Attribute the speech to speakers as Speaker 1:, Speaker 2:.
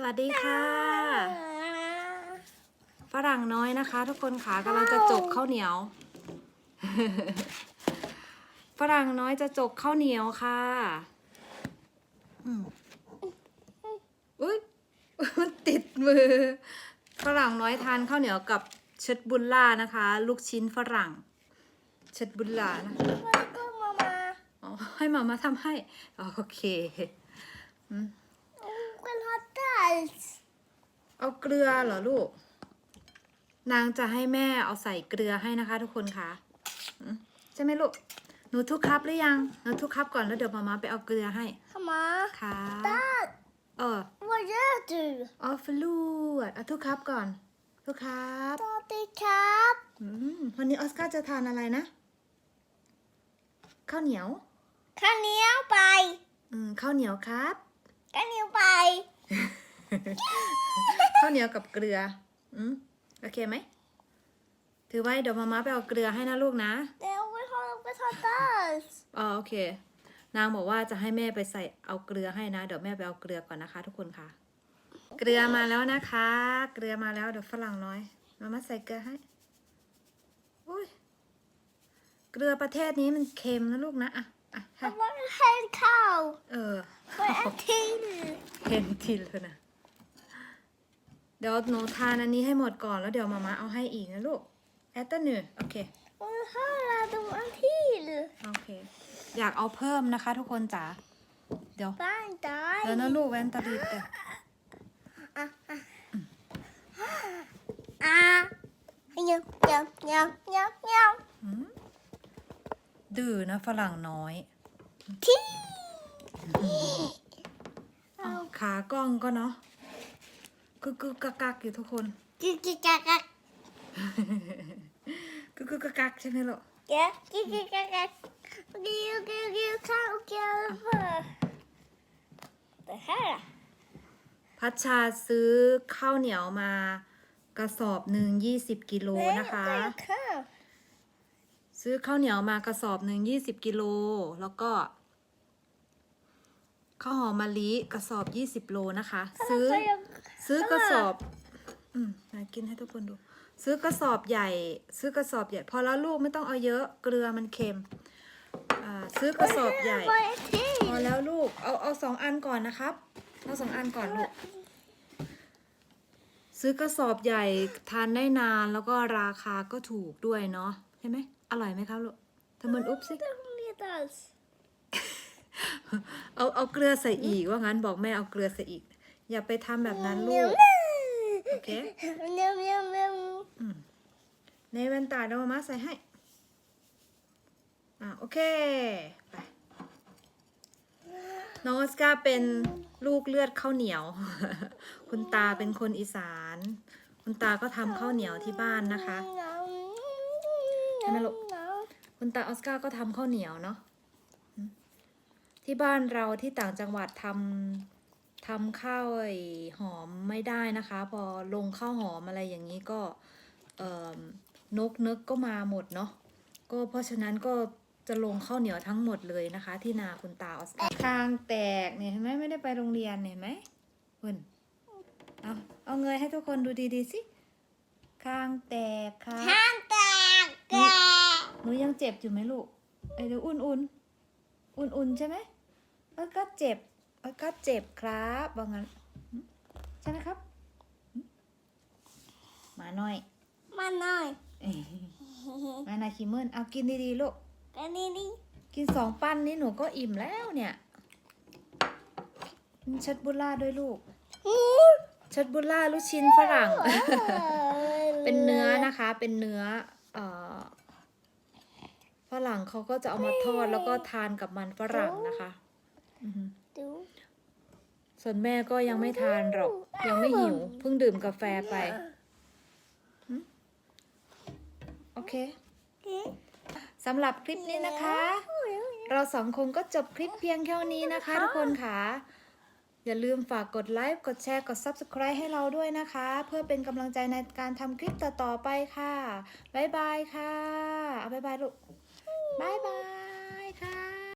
Speaker 1: สวัสดีค่ะ ฝรั่งน้อยนะคะ ทุกคนค่ะกำลังจะจกข้าวเหนียว ฝรั่งน้อยจะจกข้าวเหนียวค่ะอืมอุ้ยมันติดมือ ฝรั่งน้อยทานข้าวเหนียวกับเชดบุลล่านะคะ ลูกชิ้นฝรั่ง เชดบุลล่านะ
Speaker 2: แล้วก็มามา
Speaker 1: อ๋อให้มามาทำให้อ๋อโอเค
Speaker 2: เป็น ฮอตดัส
Speaker 1: เอาเกลือเหรอลูก นางจะให้แม่เอาใส่เกลือให้นะคะ ทุกคนค่ะอืมใช่ไหมลูก หนูทุกครับหรือยัง หนูทุกครับก่อนแล้วเดี๋ยวมามาไปเอาเกลือให้
Speaker 2: เข้ามา
Speaker 1: ค่ะ
Speaker 2: Dad
Speaker 1: เออ
Speaker 2: what you do
Speaker 1: เอาฟลูดเอาทุกครับก่อน ทุกครับ
Speaker 2: สวัสดีครับ
Speaker 1: อืมวันนี้ออสการ์จะทานอะไรนะ ข้าวเหนียว
Speaker 2: ข้าวเหนียวไป
Speaker 1: อืมข้าวเหนียวครับ
Speaker 2: ข้าวเหนียวไป
Speaker 1: ข้าวเหนียวกับเกลือ อืมโอเคไหม ถือไว้เดี๋ยวมามาไปเอาเกลือให้นะลูกนะ
Speaker 2: เดี๋ยวไปฮอตไปฮอตดัส
Speaker 1: อ๋อโอเค นางบอกว่าจะให้แม่ไปใส่เอาเกลือให้นะ เดี๋ยวแม่ไปเอาเกลือก่อนนะคะ ทุกคนค่ะ เกลือมาแล้วนะคะ เกลือมาแล้วเดี๋ยวฝรั่งน้อย มามาใส่เกลือให้ อุ้ย เกลือประเทศนี้มันเค็มนะลูกนะอะอะให้
Speaker 2: เอาไว้ให้ข้าว
Speaker 1: เออ
Speaker 2: ไว้อาทิตย์
Speaker 1: เห็นทีเลยนะ เดี๋ยวหนูทานอันนี้ให้หมดก่อนแล้วเดี๋ยวมามาเอาให้อีกนะลูกแอตเตอร์เนอโอเค
Speaker 2: ไว้ให้เราดูอาทิตย์
Speaker 1: โอเค อยากเอาเพิ่มนะคะทุกคนจ๋าเดี๋ยว
Speaker 2: บ้านตาย
Speaker 1: เดี๋ยวนะลูกแวนตาลีดเดี๋ยว
Speaker 2: อะอะอะเงียบเงียบเงียบเงียบเงียบ
Speaker 1: หืมดื้อนะฝรั่งน้อย
Speaker 2: ที่
Speaker 1: เอาขากล้องก็เนาะ กึกกึกกักกักอยู่ทุกคน
Speaker 2: กิ๊กกิ๊กกักกัก
Speaker 1: กึกกึกกักกักใช่ไหมลูก
Speaker 2: แกะกิ๊กกิ๊กกักกักกิ๊กกิ๊กกิ๊กข้าวเกี๊ยวเบอร์แต่ถ้าล่ะ
Speaker 1: พัชชาซื้อข้าวเหนียวมากระสอบหนึ่งยี่สิบกิโลนะคะ
Speaker 2: ข้าว
Speaker 1: ซื้อข้าวเหนียวมากระสอบหนึ่งยี่สิบกิโลแล้วก็ ข้าวหอมมะลิกระสอบยี่สิบโลนะคะ ซื้อ ซื้อกระสอบ อืมมากินให้ทุกคนดู ซื้อกระสอบใหญ่ ซื้อกระสอบใหญ่ พอแล้วลูกไม่ต้องเอาเยอะ เกลือมันเค็ม อ่า ซื้อกระสอบใหญ่ พอแล้วลูก เอาเอาสองอันก่อนนะครับ เอาสองอันก่อนลูก ซื้อกระสอบใหญ่ทานได้นานแล้วก็ราคาก็ถูกด้วยเนาะ ใช่ไหม อร่อยไหมครับลูกทำมันอุ๊บสิ เอาเอาเกลือใส่อีกว่างั้นบอกแม่เอาเกลือใส่อีก อย่าไปทำแบบนั้นลูก โอเค
Speaker 2: เมียวเมียวเมียว
Speaker 1: ในแว่นตาเดี๋ยวมามาใส่ให้ อ่าโอเค ไป น้องออสการ์เป็นลูกเลือดข้าวเหนียว คุณตาเป็นคนอีสาน คุณตาก็ทำข้าวเหนียวที่บ้านนะคะใช่ไหมลูก คุณตาออสการ์ก็ทำข้าวเหนียวเนาะอืม ที่บ้านเราที่ต่างจังหวัดทำทำข้าวไอ้หอมไม่ได้นะคะ พอลงข้าวหอมอะไรอย่างนี้ก็เอ่อนกนึกก็มาหมดเนาะก็เพราะฉะนั้นก็จะลงข้าวเหนียวทั้งหมดเลยนะคะ ที่นาคุณตาออสการ์คางแตกเนี่ยเห็นไหมไม่ได้ไปโรงเรียนเนี่ยเห็นไหมเพิ่นเอาเอาเงยให้ทุกคนดูดีๆสิคางแตกค่ะ
Speaker 2: ข้างแตกแก
Speaker 1: หนูยังเจ็บอยู่ไหมลูกเอ้ยเดี๋ยวอุ่นอุ่นอุ่นอุ่นๆใช่ไหมเออก็เจ็บเออก็เจ็บครับว่างั้นหึใช่ไหมครับหึหมาหน่อย
Speaker 2: มาหน่อย
Speaker 1: เอ้ยมานาคิมเมิลเอากินดีๆลูก
Speaker 2: กันนี่นี่
Speaker 1: กินสองปั้นนี้หนูก็อิ่มแล้วเนี่ยกินเชัดบุล่าด้วยลูก
Speaker 2: หู
Speaker 1: เชัดบุล่าลูกชิ้นฝรั่ง เป็นเนื้อนะคะ เป็นเนื้อเอ่อฝรั่งเขาก็จะเอามาทอดแล้วก็ทานกับมันฝรั่งนะคะอือหือ
Speaker 2: ดู
Speaker 1: ส่วนแม่ก็ยังไม่ทานหรอก ยังไม่หิว เพิ่งดื่มกาแฟไปหึโอเคสำหรับคลิปนี้นะคะ เราสองคนก็จบคลิปเพียงแค่นี้นะคะทุกคนค่ะ อย่าลืมฝากกดไลค์ กดแชร์ กด Subscribe ให้เราด้วยนะคะ เพื่อเป็นกำลังใจในการทำคลิปต่อๆไปค่ะ บ๊ายบายค่ะ เอาบ๊ายบายลูก บ๊ายบาย